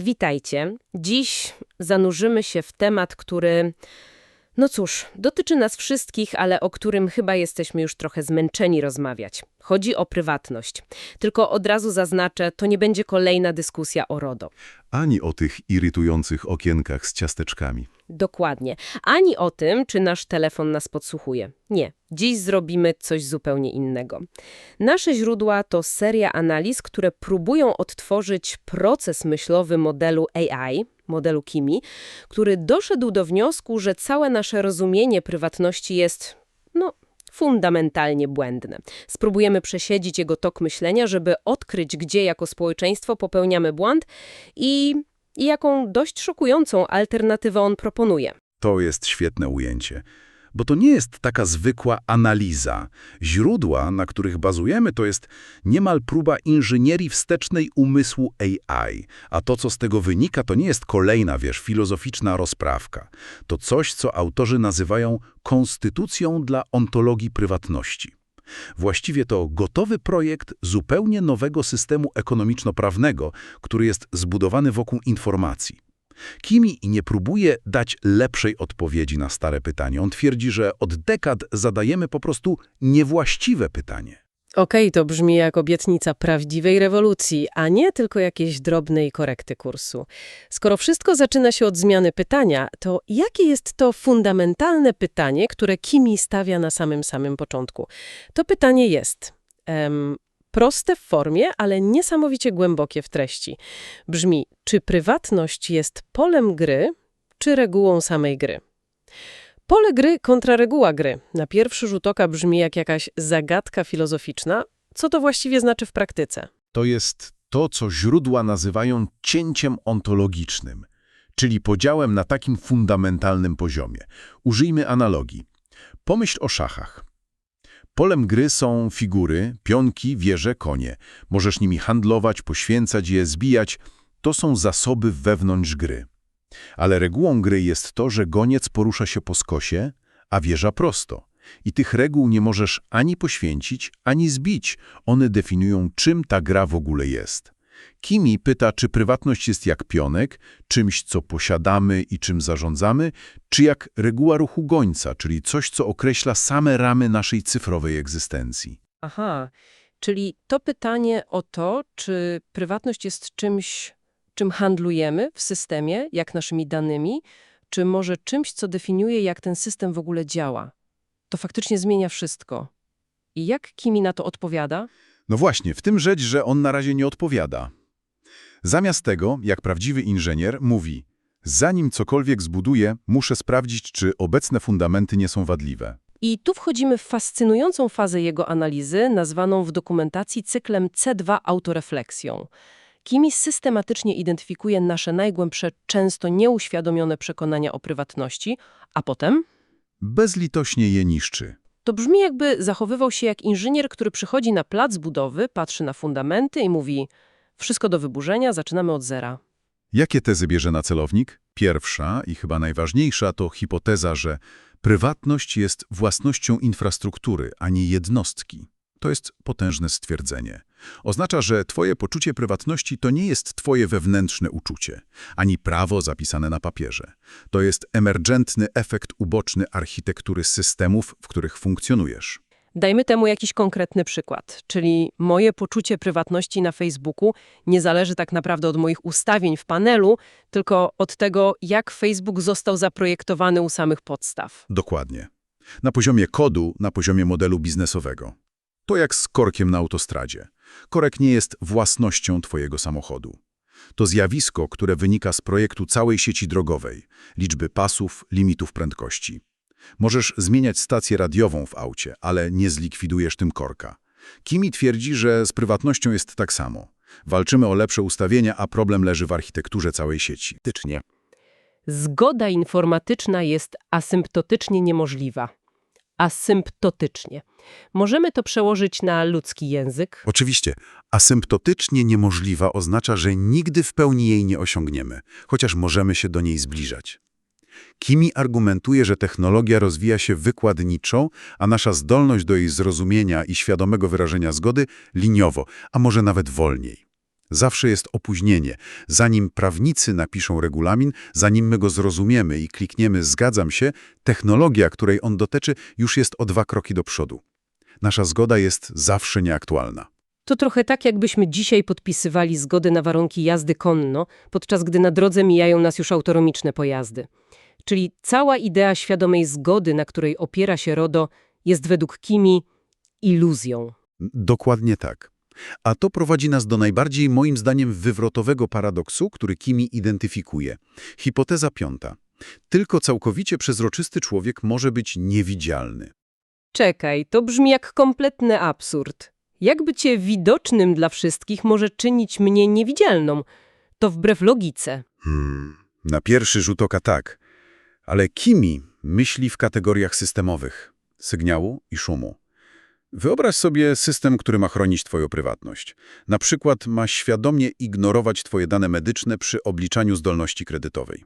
Witajcie. Dziś zanurzymy się w temat, który, no cóż, dotyczy nas wszystkich, ale o którym chyba jesteśmy już trochę zmęczeni rozmawiać. Chodzi o prywatność. Tylko od razu zaznaczę, to nie będzie kolejna dyskusja o RODO. ani o tych irytujących okienkach z ciasteczkami. Dokładnie. Ani o tym, czy nasz telefon nas podsłuchuje. Nie. Dziś zrobimy coś zupełnie innego. Nasze źródła to seria analiz, które próbują odtworzyć proces myślowy modelu AI, modelu Kimi, który doszedł do wniosku, że całe nasze rozumienie prywatności jest, no, fundamentalnie błędne. Spróbujemy przesiedzić jego tok myślenia, żeby odkryć, gdzie jako społeczeństwo popełniamy błąd i, i jaką dość szokującą alternatywę on proponuje. To jest świetne ujęcie, bo to nie jest taka zwykła analiza. Źródła, na których bazujemy, to jest niemal próba inżynierii wstecznej umysłu AI, a to, co z tego wynika, to nie jest kolejna, wiesz, filozoficzna rozprawka. To coś, co autorzy nazywają konstytucją dla ontologii prywatności. Właściwie to gotowy projekt zupełnie nowego systemu ekonomiczno-prawnego, który jest zbudowany wokół informacji. Kimi nie próbuje dać lepszej odpowiedzi na stare pytanie. On twierdzi, że od dekad zadajemy po prostu niewłaściwe pytanie. Okej, to brzmi jak obietnica prawdziwej rewolucji, a nie tylko jakiejś drobnej korekty kursu. Skoro wszystko zaczyna się od zmiany pytania, to jakie jest to fundamentalne pytanie, które Kimi stawia na samym samym początku? To pytanie jest em, proste w formie, ale niesamowicie głębokie w treści. Brzmi, czy prywatność jest polem gry, czy regułą samej gry? Pole gry kontra reguła gry. Na pierwszy rzut oka brzmi jak jakaś zagadka filozoficzna. Co to właściwie znaczy w praktyce? To jest to, co źródła nazywają cięciem ontologicznym, czyli podziałem na takim fundamentalnym poziomie. Użyjmy analogii. Pomyśl o szachach. Polem gry są figury, pionki, wieże, konie. Możesz nimi handlować, poświęcać je, zbijać. To są zasoby wewnątrz gry. Ale regułą gry jest to, że goniec porusza się po skosie, a wieża prosto. I tych reguł nie możesz ani poświęcić, ani zbić. One definiują, czym ta gra w ogóle jest. Kimi pyta, czy prywatność jest jak pionek, czymś, co posiadamy i czym zarządzamy, czy jak reguła ruchu gońca, czyli coś, co określa same ramy naszej cyfrowej egzystencji. Aha, czyli to pytanie o to, czy prywatność jest czymś, czym handlujemy w systemie, jak naszymi danymi, czy może czymś, co definiuje, jak ten system w ogóle działa. To faktycznie zmienia wszystko. I jak Kimi na to odpowiada? No właśnie, w tym rzecz, że on na razie nie odpowiada. Zamiast tego, jak prawdziwy inżynier, mówi zanim cokolwiek zbuduję, muszę sprawdzić, czy obecne fundamenty nie są wadliwe. I tu wchodzimy w fascynującą fazę jego analizy, nazwaną w dokumentacji cyklem C2 autorefleksją. Kimi systematycznie identyfikuje nasze najgłębsze, często nieuświadomione przekonania o prywatności, a potem Bezlitośnie je niszczy. to brzmi jakby zachowywał się jak inżynier, który przychodzi na plac budowy, patrzy na fundamenty i mówi wszystko do wyburzenia, zaczynamy od zera. Jakie tezy bierze na celownik? Pierwsza i chyba najważniejsza to hipoteza, że prywatność jest własnością infrastruktury, a nie jednostki. To jest potężne stwierdzenie. Oznacza, że twoje poczucie prywatności to nie jest twoje wewnętrzne uczucie, ani prawo zapisane na papierze. To jest emergentny efekt uboczny architektury systemów, w których funkcjonujesz. Dajmy temu jakiś konkretny przykład, czyli moje poczucie prywatności na Facebooku nie zależy tak naprawdę od moich ustawień w panelu, tylko od tego, jak Facebook został zaprojektowany u samych podstaw. Dokładnie. Na poziomie kodu, na poziomie modelu biznesowego. To jak z korkiem na autostradzie. Korek nie jest własnością twojego samochodu. To zjawisko, które wynika z projektu całej sieci drogowej, liczby pasów, limitów prędkości. Możesz zmieniać stację radiową w aucie, ale nie zlikwidujesz tym korka. Kimi twierdzi, że z prywatnością jest tak samo. Walczymy o lepsze ustawienia, a problem leży w architekturze całej sieci. Zgoda informatyczna jest asymptotycznie niemożliwa. Asymptotycznie. Możemy to przełożyć na ludzki język. Oczywiście, asymptotycznie niemożliwa oznacza, że nigdy w pełni jej nie osiągniemy, chociaż możemy się do niej zbliżać. Kimi argumentuje, że technologia rozwija się wykładniczo, a nasza zdolność do jej zrozumienia i świadomego wyrażenia zgody liniowo, a może nawet wolniej. Zawsze jest opóźnienie. Zanim prawnicy napiszą regulamin, zanim my go zrozumiemy i klikniemy zgadzam się, technologia, której on dotyczy, już jest o dwa kroki do przodu. Nasza zgoda jest zawsze nieaktualna. To trochę tak, jakbyśmy dzisiaj podpisywali zgody na warunki jazdy konno, podczas gdy na drodze mijają nas już autonomiczne pojazdy. Czyli cała idea świadomej zgody, na której opiera się RODO, jest według Kimi iluzją. Dokładnie tak. A to prowadzi nas do najbardziej, moim zdaniem, wywrotowego paradoksu, który Kimi identyfikuje. Hipoteza piąta. Tylko całkowicie przezroczysty człowiek może być niewidzialny. Czekaj, to brzmi jak kompletny absurd. Jak bycie widocznym dla wszystkich może czynić mnie niewidzialną? To wbrew logice. Hmm. Na pierwszy rzut oka tak. Ale Kimi myśli w kategoriach systemowych. Sygnału i szumu. Wyobraź sobie system, który ma chronić Twoją prywatność. Na przykład ma świadomie ignorować Twoje dane medyczne przy obliczaniu zdolności kredytowej.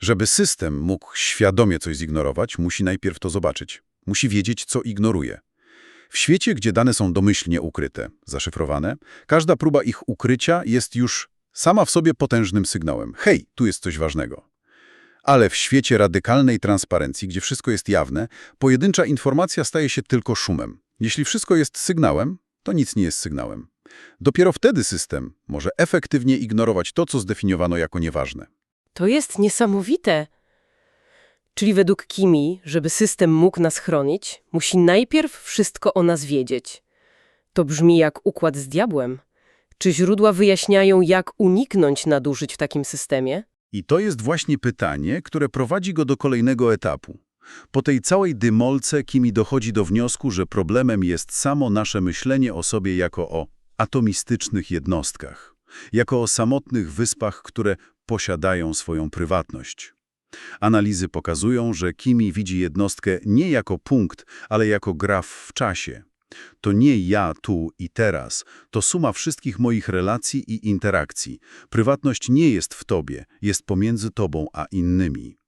Żeby system mógł świadomie coś zignorować, musi najpierw to zobaczyć. Musi wiedzieć, co ignoruje. W świecie, gdzie dane są domyślnie ukryte, zaszyfrowane, każda próba ich ukrycia jest już sama w sobie potężnym sygnałem. Hej, tu jest coś ważnego. Ale w świecie radykalnej transparencji, gdzie wszystko jest jawne, pojedyncza informacja staje się tylko szumem. Jeśli wszystko jest sygnałem, to nic nie jest sygnałem. Dopiero wtedy system może efektywnie ignorować to, co zdefiniowano jako nieważne. To jest niesamowite. Czyli według Kimi, żeby system mógł nas chronić, musi najpierw wszystko o nas wiedzieć. To brzmi jak układ z diabłem. Czy źródła wyjaśniają, jak uniknąć nadużyć w takim systemie? I to jest właśnie pytanie, które prowadzi go do kolejnego etapu. Po tej całej dymolce Kimi dochodzi do wniosku, że problemem jest samo nasze myślenie o sobie jako o atomistycznych jednostkach, jako o samotnych wyspach, które posiadają swoją prywatność. Analizy pokazują, że Kimi widzi jednostkę nie jako punkt, ale jako graf w czasie. To nie ja tu i teraz, to suma wszystkich moich relacji i interakcji. Prywatność nie jest w tobie, jest pomiędzy tobą a innymi.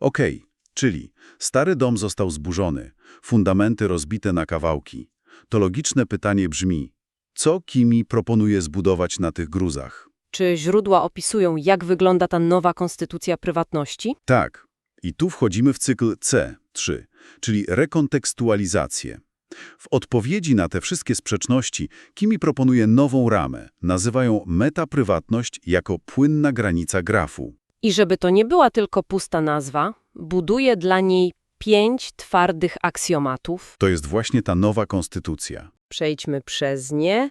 Okej, czyli stary dom został zburzony, fundamenty rozbite na kawałki. To logiczne pytanie brzmi, co Kimi proponuje zbudować na tych gruzach? Czy źródła opisują, jak wygląda ta nowa konstytucja prywatności? Tak. I tu wchodzimy w cykl C3, czyli rekontekstualizację. W odpowiedzi na te wszystkie sprzeczności Kimi proponuje nową ramę, nazywają metaprywatność jako płynna granica grafu. I żeby to nie była tylko pusta nazwa, buduje dla niej pięć twardych aksjomatów. To jest właśnie ta nowa konstytucja. Przejdźmy przez nie,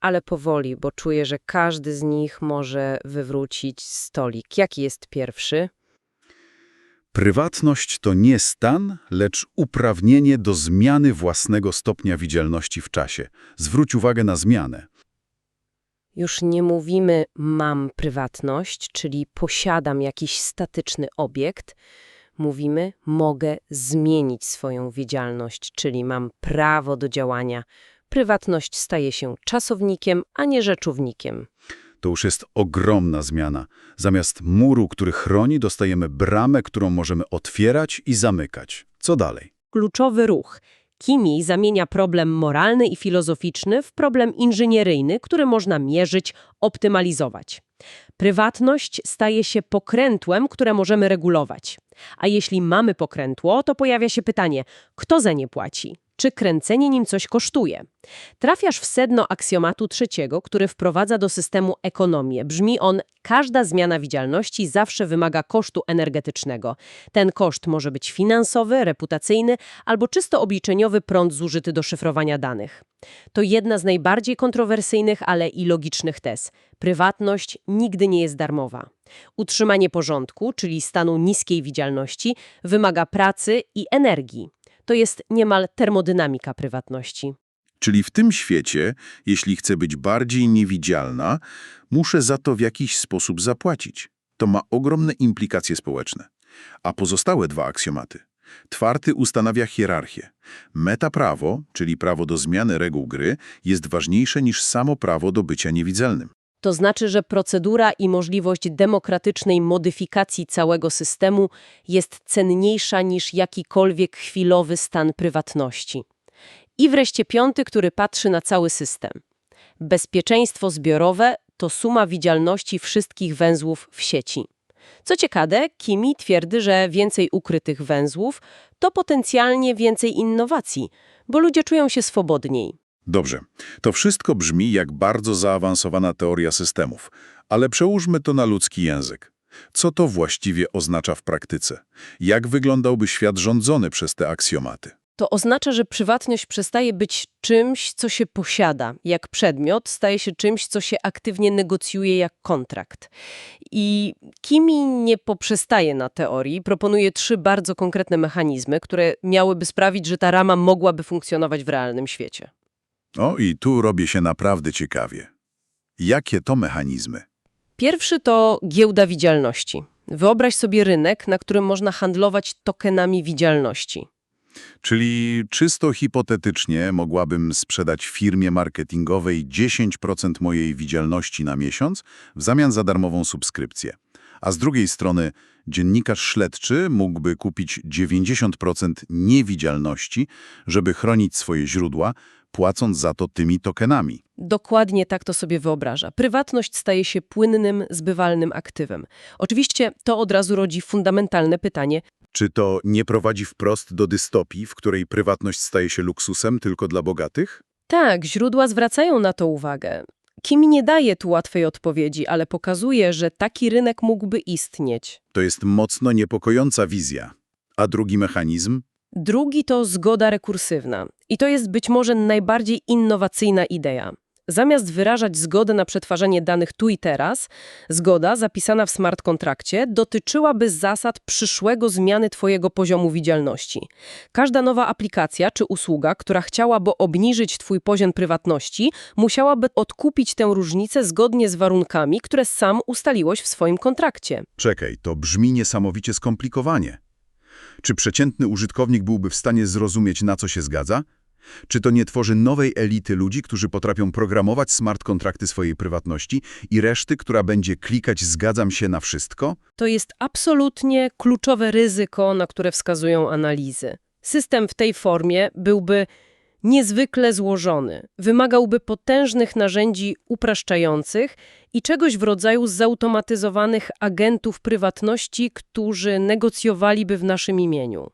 ale powoli, bo czuję, że każdy z nich może wywrócić stolik. Jaki jest pierwszy? Prywatność to nie stan, lecz uprawnienie do zmiany własnego stopnia widzialności w czasie. Zwróć uwagę na zmianę. Już nie mówimy mam prywatność, czyli posiadam jakiś statyczny obiekt. Mówimy mogę zmienić swoją widzialność, czyli mam prawo do działania. Prywatność staje się czasownikiem, a nie rzeczownikiem. To już jest ogromna zmiana. Zamiast muru, który chroni, dostajemy bramę, którą możemy otwierać i zamykać. Co dalej? Kluczowy ruch. Kimi zamienia problem moralny i filozoficzny w problem inżynieryjny, który można mierzyć, optymalizować. Prywatność staje się pokrętłem, które możemy regulować. A jeśli mamy pokrętło, to pojawia się pytanie, kto za nie płaci? Czy kręcenie nim coś kosztuje? Trafiasz w sedno aksjomatu trzeciego, który wprowadza do systemu ekonomię. Brzmi on, każda zmiana widzialności zawsze wymaga kosztu energetycznego. Ten koszt może być finansowy, reputacyjny albo czysto obliczeniowy prąd zużyty do szyfrowania danych. To jedna z najbardziej kontrowersyjnych, ale i logicznych tez. Prywatność nigdy nie jest darmowa. Utrzymanie porządku, czyli stanu niskiej widzialności, wymaga pracy i energii. To jest niemal termodynamika prywatności. Czyli w tym świecie, jeśli chcę być bardziej niewidzialna, muszę za to w jakiś sposób zapłacić. To ma ogromne implikacje społeczne. A pozostałe dwa aksjomaty. Czwarty ustanawia hierarchię. Metaprawo, czyli prawo do zmiany reguł gry, jest ważniejsze niż samo prawo do bycia niewidzialnym. To znaczy, że procedura i możliwość demokratycznej modyfikacji całego systemu jest cenniejsza niż jakikolwiek chwilowy stan prywatności. I wreszcie piąty, który patrzy na cały system. Bezpieczeństwo zbiorowe to suma widzialności wszystkich węzłów w sieci. Co ciekawe, Kimi twierdzi, że więcej ukrytych węzłów to potencjalnie więcej innowacji, bo ludzie czują się swobodniej. Dobrze, to wszystko brzmi jak bardzo zaawansowana teoria systemów, ale przełóżmy to na ludzki język. Co to właściwie oznacza w praktyce? Jak wyglądałby świat rządzony przez te aksjomaty? To oznacza, że prywatność przestaje być czymś, co się posiada, jak przedmiot, staje się czymś, co się aktywnie negocjuje jak kontrakt. I Kimi nie poprzestaje na teorii, proponuje trzy bardzo konkretne mechanizmy, które miałyby sprawić, że ta rama mogłaby funkcjonować w realnym świecie. O, i tu robię się naprawdę ciekawie. Jakie to mechanizmy? Pierwszy to giełda widzialności. Wyobraź sobie rynek, na którym można handlować tokenami widzialności. Czyli czysto hipotetycznie mogłabym sprzedać firmie marketingowej 10% mojej widzialności na miesiąc w zamian za darmową subskrypcję. A z drugiej strony dziennikarz śledczy mógłby kupić 90% niewidzialności, żeby chronić swoje źródła, płacąc za to tymi tokenami. Dokładnie tak to sobie wyobraża. Prywatność staje się płynnym, zbywalnym aktywem. Oczywiście to od razu rodzi fundamentalne pytanie, Czy to nie prowadzi wprost do dystopii, w której prywatność staje się luksusem tylko dla bogatych? Tak, źródła zwracają na to uwagę. Kimi nie daje tu łatwej odpowiedzi, ale pokazuje, że taki rynek mógłby istnieć. To jest mocno niepokojąca wizja. A drugi mechanizm? Drugi to zgoda rekursywna. I to jest być może najbardziej innowacyjna idea. Zamiast wyrażać zgodę na przetwarzanie danych tu i teraz, zgoda zapisana w smart kontrakcie dotyczyłaby zasad przyszłego zmiany Twojego poziomu widzialności. Każda nowa aplikacja czy usługa, która chciałaby obniżyć Twój poziom prywatności, musiałaby odkupić tę różnicę zgodnie z warunkami, które sam ustaliłeś w swoim kontrakcie. Czekaj, to brzmi niesamowicie skomplikowanie. Czy przeciętny użytkownik byłby w stanie zrozumieć, na co się zgadza? Czy to nie tworzy nowej elity ludzi, którzy potrafią programować smart kontrakty swojej prywatności i reszty, która będzie klikać zgadzam się na wszystko? To jest absolutnie kluczowe ryzyko, na które wskazują analizy. System w tej formie byłby niezwykle złożony, wymagałby potężnych narzędzi upraszczających i czegoś w rodzaju zautomatyzowanych agentów prywatności, którzy negocjowaliby w naszym imieniu.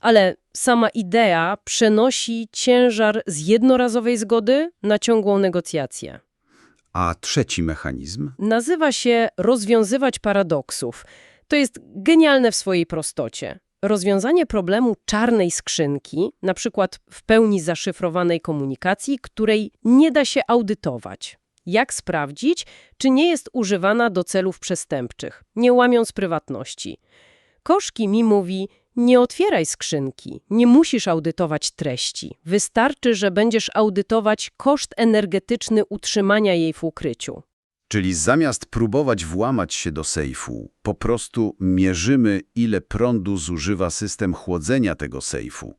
Ale sama idea przenosi ciężar z jednorazowej zgody na ciągłą negocjację. A trzeci mechanizm? Nazywa się rozwiązywać paradoksów. To jest genialne w swojej prostocie. Rozwiązanie problemu czarnej skrzynki, na przykład w pełni zaszyfrowanej komunikacji, której nie da się audytować. Jak sprawdzić, czy nie jest używana do celów przestępczych, nie łamiąc prywatności? Koszki mi mówi, nie otwieraj skrzynki, nie musisz audytować treści. Wystarczy, że będziesz audytować koszt energetyczny utrzymania jej w ukryciu. Czyli zamiast próbować włamać się do sejfu, po prostu mierzymy, ile prądu zużywa system chłodzenia tego sejfu.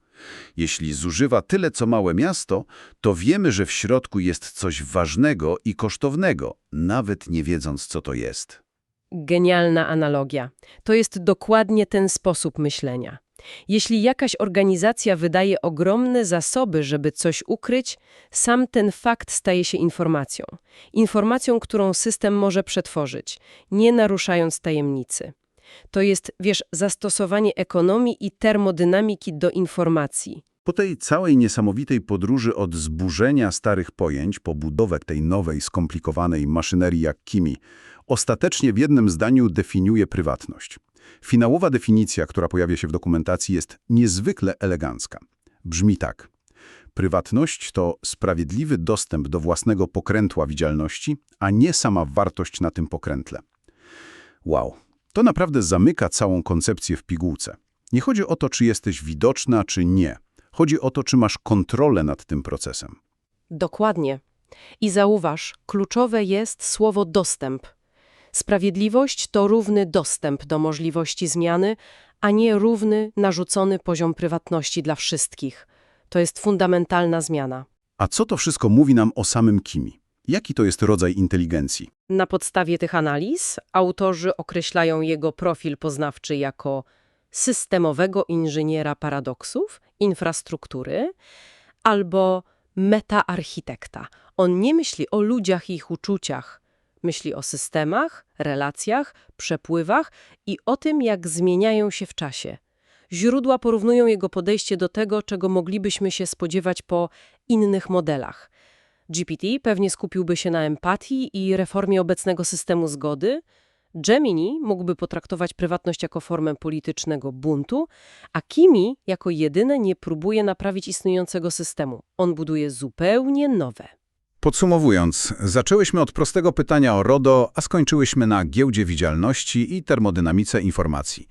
Jeśli zużywa tyle, co małe miasto, to wiemy, że w środku jest coś ważnego i kosztownego, nawet nie wiedząc, co to jest. Genialna analogia. To jest dokładnie ten sposób myślenia. Jeśli jakaś organizacja wydaje ogromne zasoby, żeby coś ukryć, sam ten fakt staje się informacją. Informacją, którą system może przetworzyć, nie naruszając tajemnicy. To jest, wiesz, zastosowanie ekonomii i termodynamiki do informacji. Po tej całej niesamowitej podróży od zburzenia starych pojęć po budowę tej nowej, skomplikowanej maszynerii jak Kimi, ostatecznie w jednym zdaniu definiuje prywatność. Finałowa definicja, która pojawia się w dokumentacji, jest niezwykle elegancka. Brzmi tak. Prywatność to sprawiedliwy dostęp do własnego pokrętła widzialności, a nie sama wartość na tym pokrętle. Wow, to naprawdę zamyka całą koncepcję w pigułce. Nie chodzi o to, czy jesteś widoczna, czy nie. Chodzi o to, czy masz kontrolę nad tym procesem. Dokładnie. I zauważ, kluczowe jest słowo dostęp. Sprawiedliwość to równy dostęp do możliwości zmiany, a nie równy, narzucony poziom prywatności dla wszystkich. To jest fundamentalna zmiana. A co to wszystko mówi nam o samym Kimi? Jaki to jest rodzaj inteligencji? Na podstawie tych analiz autorzy określają jego profil poznawczy jako systemowego inżyniera paradoksów, infrastruktury albo metaarchitekta. On nie myśli o ludziach i ich uczuciach. Myśli o systemach, relacjach, przepływach i o tym, jak zmieniają się w czasie. Źródła porównują jego podejście do tego, czego moglibyśmy się spodziewać po innych modelach. GPT pewnie skupiłby się na empatii i reformie obecnego systemu zgody. Gemini mógłby potraktować prywatność jako formę politycznego buntu, a Kimi jako jedyne nie próbuje naprawić istniejącego systemu. On buduje zupełnie nowe. Podsumowując, zaczęłyśmy od prostego pytania o RODO, a skończyłyśmy na giełdzie widzialności i termodynamice informacji.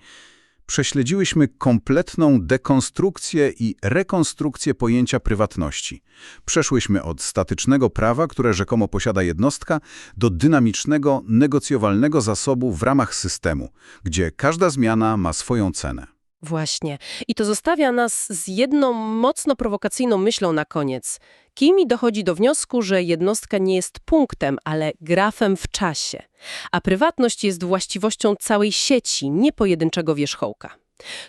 Prześledziłyśmy kompletną dekonstrukcję i rekonstrukcję pojęcia prywatności. Przeszłyśmy od statycznego prawa, które rzekomo posiada jednostka, do dynamicznego, negocjowalnego zasobu w ramach systemu, gdzie każda zmiana ma swoją cenę. Właśnie. I to zostawia nas z jedną mocno prowokacyjną myślą na koniec. Kimi dochodzi do wniosku, że jednostka nie jest punktem, ale grafem w czasie, a prywatność jest właściwością całej sieci, nie pojedynczego wierzchołka.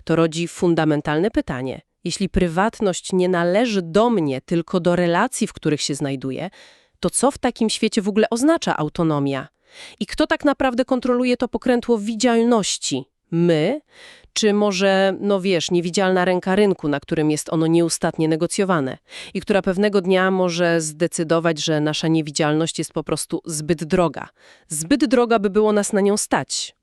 To rodzi fundamentalne pytanie. Jeśli prywatność nie należy do mnie, tylko do relacji, w których się znajduję, to co w takim świecie w ogóle oznacza autonomia? I kto tak naprawdę kontroluje to pokrętło widzialności? My? Czy może, no wiesz, niewidzialna ręka rynku, na którym jest ono nieustatnie negocjowane i która pewnego dnia może zdecydować, że nasza niewidzialność jest po prostu zbyt droga. Zbyt droga, by było nas na nią stać.